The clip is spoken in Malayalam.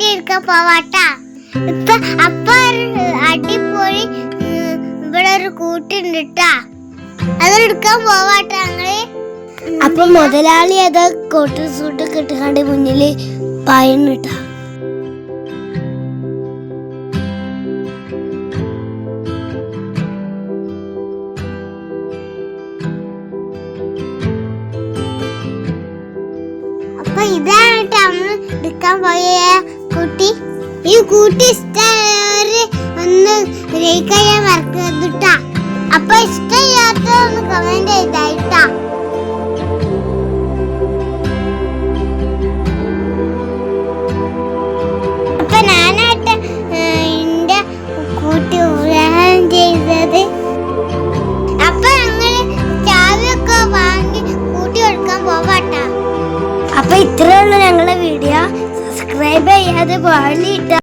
പോവാട്ടാ. ഇപ്പൊ അപ്പൊ അടിപൊളി ഇവിടെ ഒരു കൂട്ടുണ്ട് ട്ടാ. അതെടുക്കാൻ പോവാട്ടാ ഞങ്ങൾ. അപ്പൊ മുതലാളി അത് കോട്ട് സൂട്ട് കിട്ടുകാണ്ട് മുന്നിൽ പായണിട്ടാ അപ്പൊ ഇതാണ് ട്ടാ ഈ കൂട്ടി ഒന്ന് ലൈക്ക് ചെയ്യാൻ മറക്കരുത് അപ്പൊ ഇഷ്ടമില്ലാത്തതൊന്ന് കമന്റ് ചെയ്തായിട്ടാ വാങ്ങി അപ്പൊ ഇത്രയുള്ള ഞങ്ങളുടെ വീഡിയോ. സബ്സ്ക്രൈബ് ചെയ്യാതെ പാടില്ല